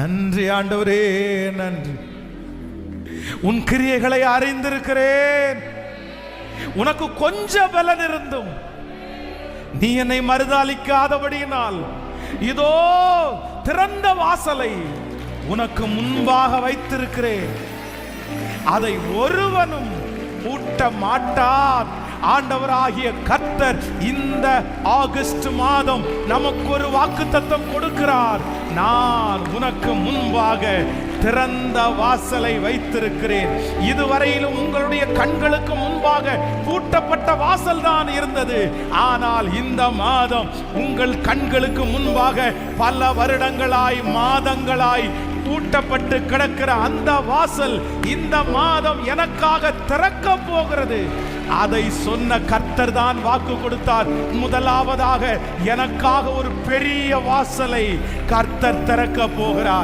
நன்றி ஆண்டவரே நன்றி. உன் கிரியைகளை அறிந்திருக்கிறேன். உனக்கு கொஞ்ச பலன் இருந்தும். நீ என்னை மறுதாளிக்காதபடியினால் இதோ திறந்த வாசலை உனக்கு முன்பாக வைத்திருக்கிறேன். அதை ஒருவனும் மூட்ட மாட்டான் ஆண்டவராகிய கர்த்தர் இந்த ஆகஸ்ட் மாதம் நமக்கு ஒரு வாக்குத்தத்தம் கொடுக்கிறார். நான் உனக்கு முன்பாக திறந்த வாசலை வைத்திருக்கிறேன். இதுவரையிலும் உங்களுடைய கண்களுக்கு முன்பாக பூட்டப்பட்ட வாசல் தான் இருந்தது. ஆனால் இந்த மாதம் உங்கள் கண்களுக்கு முன்பாக பல வருடங்களாய் மாதங்களாய் பூட்டப்பட்டு கிடக்கிற அந்த வாசல் இந்த மாதம் எனக்காக திறக்க போகிறது. அதை சொன்ன கர்த்தர் தான் வாக்கு கொடுத்தார். முதலாவதாக எனக்காக ஒரு பெரிய வாசலை கர்த்தர் திறக்க போகிறார்.